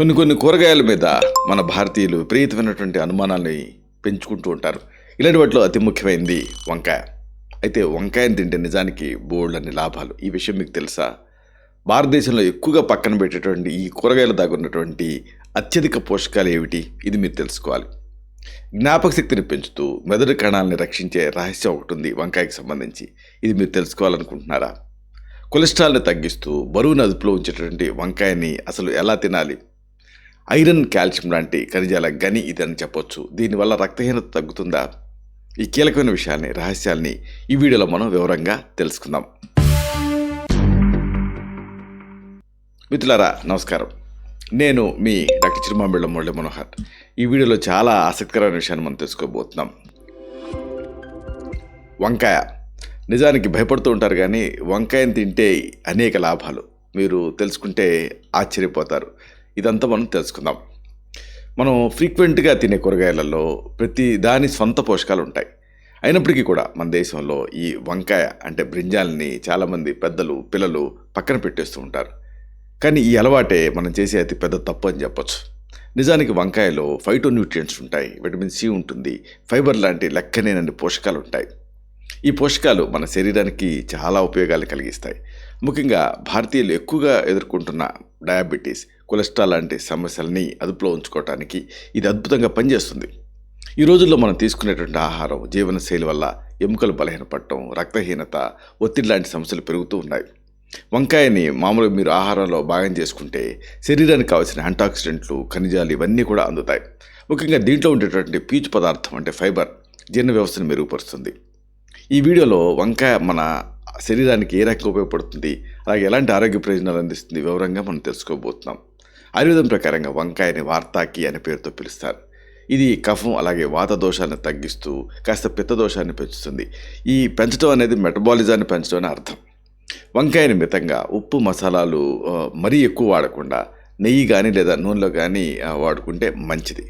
కొన్ని కొన్ని కూరగాయల మీద మన భారతీయులు విపరీతమైనటువంటి అనుమానాల్ని పెంచుకుంటూ ఉంటారు. ఇలాంటి వాటిలో అతి ముఖ్యమైనది వంకాయ. అయితే వంకాయని తింటే నిజానికి బోల్డ్ లాభాలు. ఈ విషయం మీకు తెలుసా? భారతదేశంలో ఎక్కువగా పక్కన పెట్టేటువంటి ఈ కూరగాయలు దాగున్నటువంటి అత్యధిక పోషకాలు ఏమిటి? ఇది మీరు తెలుసుకోవాలి. జ్ఞాపక శక్తిని పెంచుతూ మెదడు కణాలని రక్షించే రహస్యం ఒకటి ఉంది వంకాయకి సంబంధించి. ఇది మీరు తెలుసుకోవాలనుకుంటున్నారా? కొలెస్ట్రాల్ని తగ్గిస్తూ బరువును అదుపులో ఉంచేటటువంటి వంకాయని అసలు ఎలా తినాలి? ఐరన్ కాల్షియం లాంటి ఖనిజాల గని ఇదని చెప్పొచ్చు. దీనివల్ల రక్తహీనత తగ్గుతుందా? ఈ కీలకమైన విషయాల్ని రహస్యాల్ని ఈ వీడియోలో మనం వివరంగా తెలుసుకుందాం. మిత్రులారా నమస్కారం. నేను మీ డాక్టర్ చిరుమాంబిళ్ళ మురళి మనోహర్. ఈ వీడియోలో చాలా ఆసక్తికరమైన విషయాన్ని మనం తెలుసుకోబోతున్నాం. వంకాయ. నిజానికి భయపడుతూ ఉంటారు కానీ వంకాయని తింటే అనేక లాభాలు. మీరు తెలుసుకుంటే ఆశ్చర్యపోతారు. ఇదంతా మనం తెలుసుకుందాం. మనం ఫ్రీక్వెంట్గా తినే కూరగాయలలో ప్రతి దాని సొంత పోషకాలు ఉంటాయి. అయినప్పటికీ కూడా మన దేశంలో ఈ వంకాయ అంటే బ్రింజాల్ని చాలామంది పెద్దలు పిల్లలు పక్కన పెట్టేస్తూ ఉంటారు. కానీ ఈ అలవాటే మనం చేసే అతి పెద్ద తప్పు అని చెప్పొచ్చు. నిజానికి వంకాయలో ఫైటోన్యూట్రియంట్స్ ఉంటాయి. విటమిన్ సి ఉంటుంది. ఫైబర్ లాంటి లెక్కనేనన్ని పోషకాలు ఉంటాయి. ఈ పోషకాలు మన శరీరానికి చాలా ఉపయోగాలు కలిగిస్తాయి. ముఖ్యంగా భారతీయులు ఎక్కువగా ఎదుర్కొంటున్న డయాబెటీస్ కొలెస్ట్రాల్ లాంటి సమస్యల్ని అదుపులో ఉంచుకోవటానికి ఇది అద్భుతంగా పనిచేస్తుంది. ఈ రోజుల్లో మనం తీసుకునేటువంటి ఆహారం జీవనశైలి వల్ల ఎముకలు బలహీనపడటం రక్తహీనత ఒత్తిడి లాంటి సమస్యలు పెరుగుతూ ఉన్నాయి. వంకాయని మామూలుగా మీరు ఆహారంలో భాగం చేసుకుంటే శరీరానికి కావాల్సిన యాంటాక్సిడెంట్లు ఖనిజాలు ఇవన్నీ కూడా అందుతాయి. ముఖ్యంగా దీంట్లో ఉండేటువంటి పీచు పదార్థం అంటే ఫైబర్ జీర్ణ వ్యవస్థను మెరుగుపరుస్తుంది. ఈ వీడియోలో వంకాయ మన శరీరానికి ఏ రకంగా ఉపయోగపడుతుంది అలాగే ఎలాంటి ఆరోగ్య ప్రయోజనాలు అందిస్తుంది వివరంగా మనం తెలుసుకోబోతున్నాం. ఆయుర్వేదం ప్రకారంగా వంకాయని వార్తాకి అనే పేరుతో పిలుస్తారు. ఇది కఫం అలాగే వాత దోషాన్ని తగ్గిస్తూ కాస్త పిత్త దోషాన్ని పెంచుతుంది. ఈ పెంచడం అనేది మెటబాలిజాన్ని పెంచడం అని అర్థం. వంకాయని మితంగా ఉప్పు మసాలాలు మరీ ఎక్కువ వాడకుండా నెయ్యి కానీ లేదా నూనెలో కానీ వాడుకుంటే మంచిది.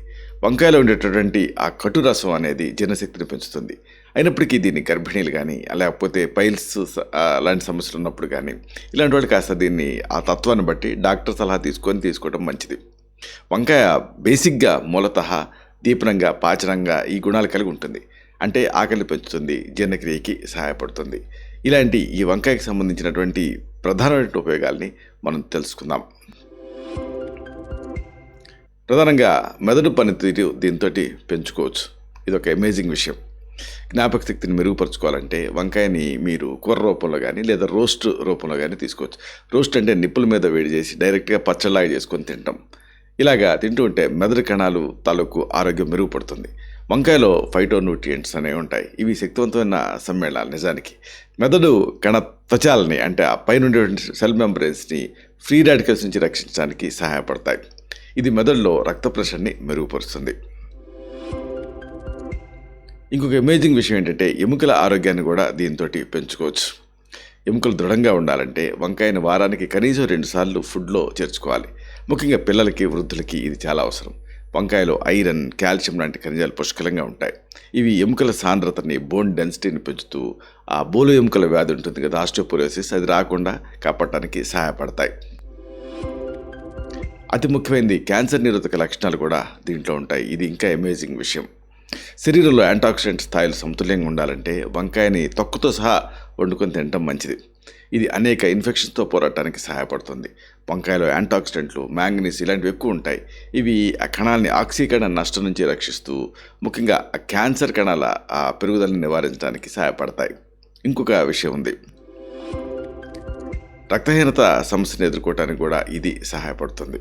వంకాయలో ఉండేటటువంటి ఆ కటు రసం అనేది జీర్ణశక్తిని పెంచుతుంది. అయినప్పటికీ దీన్ని గర్భిణీలు కానీ లేకపోతే పైల్స్ లాంటి సమస్యలు ఉన్నప్పుడు కానీ ఇలాంటి వాళ్ళు కాస్త దీన్ని ఆ తత్వాన్ని బట్టి డాక్టర్ సలహా తీసుకొని తీసుకోవడం మంచిది. వంకాయ బేసిక్గా మూలతః దీపనంగా పాచనంగా ఈ గుణాలు కలిగి ఉంటుంది. అంటే ఆకలి పెంచుతుంది జీర్ణక్రియకి సహాయపడుతుంది. ఇలాంటి ఈ వంకాయకి సంబంధించినటువంటి ప్రధానమైన ఉపయోగాల్ని మనం తెలుసుకుందాం. ప్రధానంగా మెదడు పనితీరు దీంతో పెంచుకోవచ్చు. ఇది ఒక అమేజింగ్ విషయం. జ్ఞాపక శక్తిని మెరుగుపరచుకోవాలంటే వంకాయని మీరు కూర రూపంలో కానీ లేదా రోస్ట్ రూపంలో కానీ తీసుకోవచ్చు. రోస్ట్ అంటే నిప్పుల మీద వేడి చేసి డైరెక్ట్గా పచ్చళ్ళగా చేసుకొని తింటాం. ఇలాగా తింటూ ఉంటే మెదడు కణాలు తాలూకు ఆరోగ్యం మెరుగుపడుతుంది. వంకాయలో ఫైటోన్యూట్రియంట్స్ అనేవి ఉంటాయి. ఇవి శక్తివంతమైన సమ్మేళనాలు నిజానికి. మెదడు కణ త్వచాలని అంటే ఆ పైన ఉండేటువంటి సెల్ మెంబ్రెన్స్ని ఫ్రీ రాడికల్స్ నుంచి రక్షించడానికి సహాయపడతాయి. ఇది మెదడులో రక్త ప్రెషర్ని మెరుగుపరుస్తుంది. ఇంకొక అమేజింగ్ విషయం ఏంటంటే ఎముకల ఆరోగ్యాన్ని కూడా దీంతో పెంచుకోవచ్చు. ఎముకలు దృఢంగా ఉండాలంటే వంకాయని వారానికి కనీసం రెండుసార్లు ఫుడ్లో చేర్చుకోవాలి. ముఖ్యంగా పిల్లలకి వృద్ధులకి ఇది చాలా అవసరం. వంకాయలో ఐరన్ కాల్షియం లాంటి ఖనిజాలు పుష్కలంగా ఉంటాయి. ఇవి ఎముకల సాంద్రతని బోన్ డెన్సిటీని పెంచుతూ ఆ బోలు ఎముకల వ్యాధి ఉంటుంది కదా ఆస్టోపోరోసిస్ అది రాకుండా కాపాడటానికి సహాయపడతాయి. అతి ముఖ్యమైనది క్యాన్సర్ నిరోధక లక్షణాలు కూడా దీంట్లో ఉంటాయి. ఇది ఇంకా అమేజింగ్ విషయం. శరీరంలో యాంటాక్సిడెంట్ స్థాయిలు సమతుల్యంగా ఉండాలంటే వంకాయని తొక్కుతో సహా వండుకొని తినడం మంచిది. ఇది అనేక ఇన్ఫెక్షన్స్తో పోరాటానికి సహాయపడుతుంది. వంకాయలో యాంటాక్సిడెంట్లు మ్యాంగనీస్ ఇలాంటివి ఎక్కువ ఉంటాయి. ఇవి ఆ కణాలని ఆక్సీకరణ నష్టం నుంచి రక్షిస్తూ ముఖ్యంగా ఆ క్యాన్సర్ కణాల ఆ పెరుగుదలని నివారించడానికి సహాయపడతాయి. ఇంకొక విషయం ఉంది. రక్తహీనత సమస్యను ఎదుర్కోవటానికి కూడా ఇది సహాయపడుతుంది.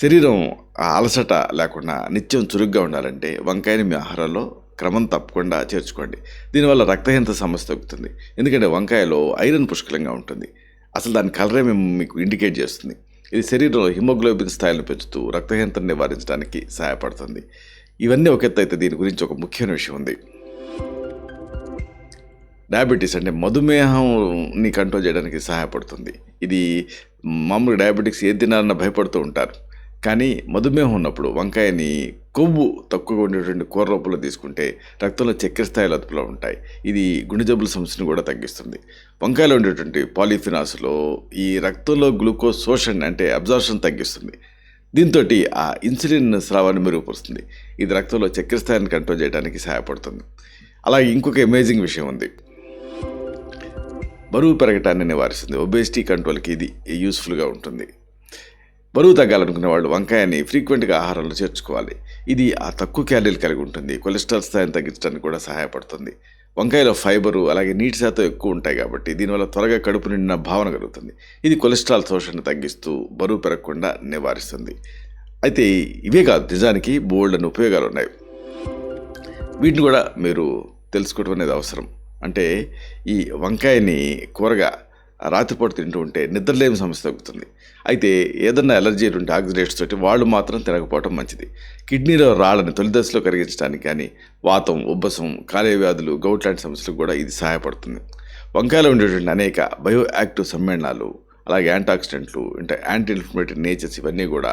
శరీరం ఆ అలసట లేకుండా నిత్యం చురుగ్గా ఉండాలంటే వంకాయని మీ ఆహారంలో క్రమం తప్పకుండా చేర్చుకోండి. దీనివల్ల రక్తహీనత సమస్య తగ్గుతుంది. ఎందుకంటే వంకాయలో ఐరన్ పుష్కలంగా ఉంటుంది. అసలు దాని కలరే మేము మీకు ఇండికేట్ చేస్తుంది. ఇది శరీరంలో హిమోగ్లోబిన్ స్థాయిలను పెంచుతూ రక్తహీనతను నివారించడానికి సహాయపడుతుంది. ఇవన్నీ ఒక ఎత్తు అయితే దీని గురించి ఒక ముఖ్యమైన విషయం ఉంది. డయాబెటీస్ అంటే మధుమేహంని కంట్రోల్ చేయడానికి సహాయపడుతుంది. ఇది మామూలు డయాబెటిక్స్ ఏది తినాలన్న భయపడుతూ ఉంటారు. కానీ మధుమేహం ఉన్నప్పుడు వంకాయని కొవ్వు తక్కువగా ఉండేటువంటి కూర రూపంలో తీసుకుంటే రక్తంలో చక్కెర స్థాయిలు అదుపులో ఉంటాయి. ఇది గుండె జబ్బుల సమస్యను కూడా తగ్గిస్తుంది. వంకాయలో ఉండేటువంటి పాలిఫినాస్లో ఈ రక్తంలో గ్లూకోజ్ శోషణ అంటే అబ్జార్షన్ తగ్గిస్తుంది. దీంతో ఆ ఇన్సులిన్ స్రావాన్ని మెరుగుపరుస్తుంది. ఇది రక్తంలో చక్కెర స్థాయిని కంట్రోల్ చేయడానికి సహాయపడుతుంది. అలాగే ఇంకొక అమేజింగ్ విషయం ఉంది. బరువు పెరగటాన్ని నివారిస్తుంది. ఒబేసిటీ కంట్రోల్కి ఇది యూస్ఫుల్గా ఉంటుంది. బరువు తగ్గాలనుకునే వాళ్ళు వంకాయని ఫ్రీక్వెంట్గా ఆహారంలో చేర్చుకోవాలి. ఇది ఆ తక్కువ క్యాలరీలు కలిగి ఉంటుంది. కొలెస్ట్రాల్ స్థాయిని తగ్గించడానికి కూడా సహాయపడుతుంది. వంకాయలో ఫైబరు అలాగే నీటి శాతం ఎక్కువ ఉంటాయి కాబట్టి దీనివల్ల త్వరగా కడుపు నిండిన భావన కలుగుతుంది. ఇది కొలెస్ట్రాల్ శోషణ తగ్గిస్తూ బరువు పెరగకుండా నివారిస్తుంది. అయితే ఇవే కాదు నిజానికి బోల్డ్ అని ఉపయోగాలు ఉన్నాయి. వీటిని కూడా మీరు తెలుసుకోవడం అనేది అవసరం. అంటే ఈ వంకాయని కూరగా రాత్రిపూట తింటూ ఉంటే నిద్రలేని సమస్య తగ్గుతుంది. అయితే ఏదన్నా ఎలర్జీ ఉంటే ఆక్సిడేట్స్ తోటి వాళ్ళు మాత్రం తినకపోవటం మంచిది. కిడ్నీలో రాళ్ళని తొలి దశలో కరిగించడానికి కానీ వాతం ఉబ్బసం కాలేయ వ్యాధులు గౌట్ లాంటి సమస్యలకు కూడా ఇది సహాయపడుతుంది. వంకాయలో ఉండేటువంటి అనేక బయో యాక్టివ్ సమ్మేళనాలు అలాగే యాంటాక్సిడెంట్లు అంటే యాంటీ ఇన్ఫ్లమేటరీ నేచర్స్ ఇవన్నీ కూడా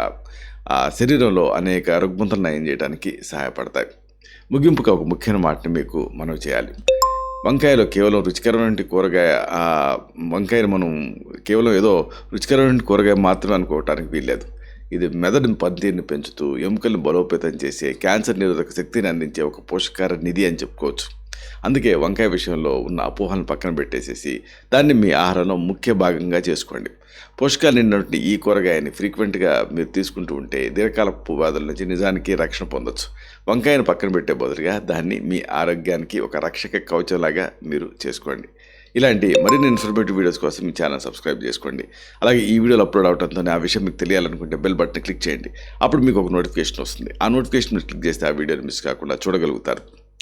ఆ శరీరంలో అనేక రుగ్మతలు నయం చేయడానికి సహాయపడతాయి. ముగింపుగా ఒక ముఖ్యమైన మాటని మీకు మనం చేయాలి. వంకాయలో కేవలం రుచికరమైన కూరగాయ ఆ వంకాయను మనం కేవలం ఏదో రుచికరమైన కూరగాయ మాత్రమే అనుకోవటానికి వీల్లేదు. ఇది మెదడుని పనితీరుని పెంచుతూ ఎముకలను బలోపేతం చేసే క్యాన్సర్ నిరోధక శక్తిని అందించే ఒక పోషకార నిధి అని చెప్పుకోవచ్చు. అందుకే వంకాయ విషయంలో ఉన్న అపోహలను పక్కన పెట్టేసేసి దాన్ని మీ ఆహారంలో ముఖ్య భాగంగా చేసుకోండి. పోషకాలు నిన్నటువంటి ఈ కూరగాయని ఫ్రీక్వెంట్గా మీరు తీసుకుంటూ ఉంటే దీర్ఘకాలపు బాధల నుంచి నిజానికి రక్షణ పొందొచ్చు. వంకాయను పక్కన పెట్టే బదులుగా దాన్ని మీ ఆరోగ్యానికి ఒక రక్షక కవచలాగా మీరు చేసుకోండి. ఇలాంటి మరిన్ని ఇన్ఫర్మేటివ్ వీడియోస్ కోసం మీ ఛానల్ సబ్స్క్రైబ్ చేసుకోండి. అలాగే ఈ వీడియోలు అప్లోడ్ అవడంతో ఆ విషయం మీకు తెలియాలనుకుంటే బెల్ బటన్ క్లిక్ చేయండి. అప్పుడు మీకు ఒక నోటిఫికేషన్ వస్తుంది. ఆ నోటిఫికేషన్ మీరు క్లిక్ చేస్తే ఆ వీడియోని మిస్ కాకుండా చూడగలుగుతారు.